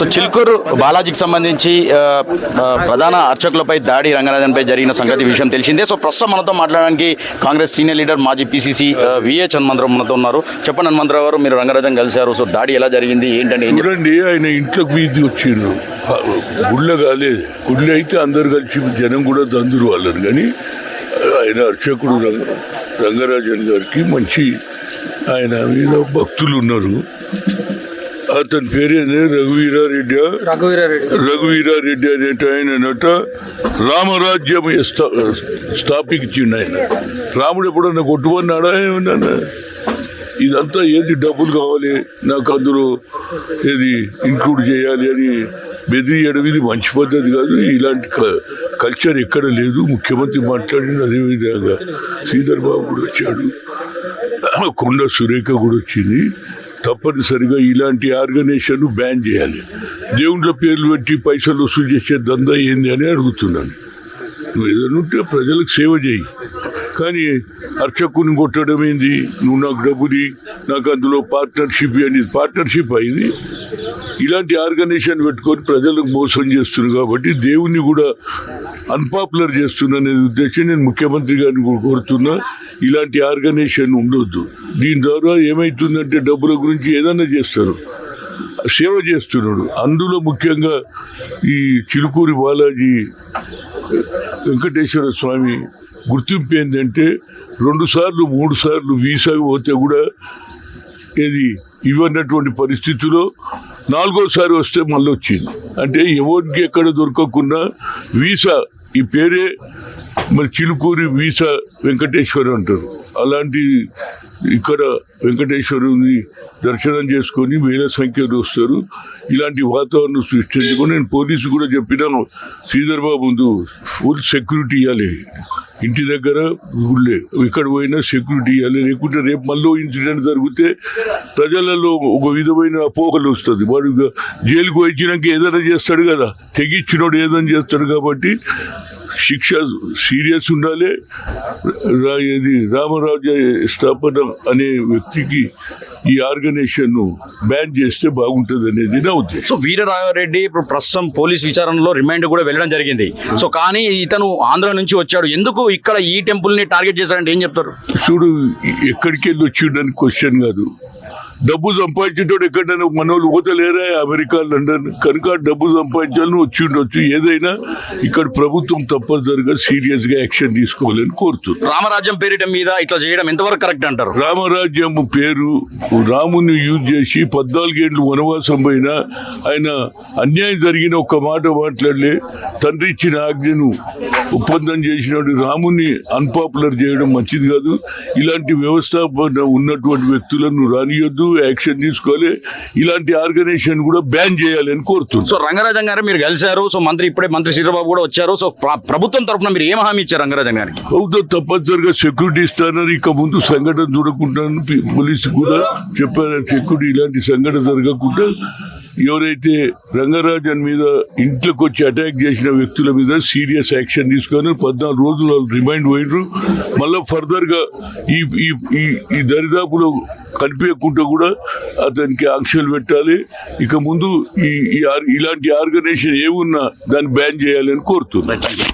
So Chilkur బాలాజీకి సంబంధించి ప్రధాన అర్చకులపై దాడి రంగరాజన్పై జరిగిన సంగతి విషయం తెలిసిందే. సో ప్రస్తుతం మనతో మాట్లాడడానికి కాంగ్రెస్ సీనియర్ లీడర్ మాజీ పీసీసీ విహెచ్ హనుమంతరావు మనతో ఉన్నారు. చెప్పండి హనుమంతరావు గారు మీరు రంగరాజన్ కలిశారు. సో దాడి ఎలా జరిగింది? ఏంటండి చూడండి ఆయన ఇంట్లోకి వీధి వచ్చిండ్రు గుళ్ళ కాలేదు గుళ్ళ అయితే అందరు కలిసి జనం కూడా దందురు వాళ్ళని. కానీ ఆయన అర్చకుడు రంగరాజన్ గారికి మంచి ఆయన మీద భక్తులు ఉన్నారు. అతని పేరేంది? రఘువీరారెడ్డి రఘువీరారెడ్డి రఘువీరారెడ్డి అనేట ఆయన నట రామరాజ్యం స్థా- స్థాపించిండు ఆయన. రాముడు ఎప్పుడన్నా కొట్టుకున్నాడా ఏమన్నా? ఇదంతా ఏంది డబ్బులు కావాలి? నాకు అందులో ఏది ఇంక్లూడ్ చేయాలి అని బెదిరియడం ఇది మంచి పద్ధతి కాదు. ఇలాంటి కల్చర్ ఎక్కడ లేదు. ముఖ్యమంత్రి మాట్లాడిన అదేవిధంగా శ్రీధర్ బాబు కూడా వచ్చాడు. కొండ సురేఖ కూడా వచ్చింది. తప్పనిసరిగా ఇలాంటి ఆర్గనైజేషన్ బ్యాన్ చేయాలి. దేవుళ్ళ పేర్లు పెట్టి పైసలు వసూలు చేసే దందా ఏంది అని అడుగుతున్నాను. నువ్వు ఏదైనా ఉంటే ప్రజలకు సేవ చేయి. కానీ అర్చకుని కొట్టడం ఏంది? నువ్వు నాకు డబ్బుది నాకు అందులో పార్ట్నర్షిప్ అనేది పార్ట్నర్షిప్ అయింది ఇలాంటి ఆర్గనైజేషన్ పెట్టుకొని ప్రజలకు మోసం చేస్తున్నారు కాబట్టి దేవుణ్ణి కూడా అన్పాపులర్ చేస్తున్నా ఉద్దేశం నేను ముఖ్యమంత్రి గారిని కోరుతున్నా. ఇలాంటి ఆర్గనైజేషన్ ఉండొద్దు. దీని ద్వారా ఏమవుతుందంటే డబ్బుల గురించి ఏదైనా చేస్తారు. సేవ చేస్తున్నాడు. అందులో ముఖ్యంగా ఈ చిలుకూరి బాలాజీ వెంకటేశ్వర స్వామి గుర్తింపు ఏంటంటే రెండు సార్లు మూడు సార్లు వీసా పోతే కూడా ఏది ఇవ్వనటువంటి పరిస్థితిలో నాలుగోసారి వస్తే మళ్ళీ వచ్చింది అంటే ఎవరికి ఎక్కడ దొరకకుండా వీసా ఈ పేరే మరి చిలుకూరి వీసా వెంకటేశ్వరు అంటారు. అలాంటి ఇక్కడ వెంకటేశ్వరుని దర్శనం చేసుకొని వేల సంఖ్యలో వస్తారు. ఇలాంటి వాతావరణం సృష్టించుకొని నేను పోలీసు కూడా చెప్పినాను శ్రీధర్ బాబు ముందు ఫుల్ సెక్యూరిటీ ఇవ్వాలి. ఇంటి దగ్గర ఊళ్ళే. ఇక్కడ పోయినా సెక్యూరిటీ ఇవ్వాలి లేకుంటే రేపు మళ్ళీ ఇన్సిడెంట్ జరిగితే ప్రజలలో ఒక విధమైన అపోహలు వస్తుంది. వాడు జైలుకు వచ్చినాక ఏదైనా చేస్తాడు కదా. తెగించినోడు ఏదైనా చేస్తాడు కాబట్టి శిక్ష సీరియస్ ఉండాలి. ఇది రామరాజు స్థాపన అనే వ్యక్తికి ఈ ఆర్గనైజేషన్ బ్యాన్ చేస్తే బాగుంటుంది అనేది నా ఉద్దేశం. సో వీరరాఘవరెడ్డి ఇప్పుడు ప్రస్తుతం పోలీస్ విచారణలో రిమాండ్ కూడా వెళ్ళడం జరిగింది. సో కానీ ఇతను ఆంధ్ర నుంచి వచ్చాడు. ఎందుకు ఇక్కడ ఈ టెంపుల్ని టార్గెట్ చేశారంటే ఏం చెప్తారు? చూడు ఎక్కడికి వెళ్ళి వచ్చిండని క్వశ్చన్ కాదు. డబ్బు సంపాదించేటోడు ఎక్కడైనా మనోళ్ళు పోతలేరా అమెరికా లండన్. కనుక డబ్బు సంపాదించాలని వచ్చి ఉండొచ్చు ఏదైనా ఇక్కడ ప్రభుత్వం తప్పనిసరిగా సీరియస్గా యాక్షన్ తీసుకోవాలని కోరుతుంది. రామరాజ్యం పేరిట మీద ఇట్లా చేయడం ఎంతవరకు కరెక్ట్ అంటారు? రామరాజ్యం పేరు రాముని యూజ్ చేసి పద్నాలుగేండ్లు వనవాసం పోయినా ఆయన అన్యాయం జరిగిన ఒక్క మాట మాట్లాడలే. తండ్రి ఇచ్చిన ఆజ్ఞను ఒప్పందం చేసినప్పుడు రాముని అన్పాపులర్ చేయడం మంచిది కాదు. ఇలాంటి వ్యవస్థాపన ఉన్నటువంటి వ్యక్తులను రానియొద్దు. యాక్షన్ తీసుకోవాలి. ఇలాంటి ఆర్గనైజేషన్ కూడా బ్యాన్ చేయాలని కోరుతుంది సో రంగరాజన్ గారు మీరు కలిశారు సో మంత్రి ఇప్పుడే మంత్రి శ్రీరాబాబు కూడా వచ్చారు. సో ప్ర- ప్రభుత్వం తరఫున మీరు ఏం హామీ ఇచ్చారు రంగరాజన్ గారికి? ప్రభుత్వం తప్పనిసరిగా సెక్యూరిటీ ఇస్తానని ఇక ముందు సంఘటన చూడకుండాను పి- పోలీసు కూడా చెప్పారు. సెక్యూరిటీ ఇలాంటి సంఘటన జరగకుండా ఎవరైతే రంగరాజన్ మీద ఇంట్లోకి వచ్చి అటాక్ చేసిన వ్యక్తుల మీద సీరియస్ యాక్షన్ తీసుకొని పద్నాలుగు రోజులు వాళ్ళు రిమైండ్ పోయినరు మళ్ళీ ఫర్దర్గా ఈ ఈ ఈ- దరిదాపులో కనిపించకుండా కూడా అతనికి ఆంక్షలు పెట్టాలి. ఇక ముందు ఈ ఈ ఆర్- ఇలాంటి ఆర్గనైజేషన్ ఏమున్నా దాన్ని బ్యాన్ చేయాలని కోరుతున్నాను.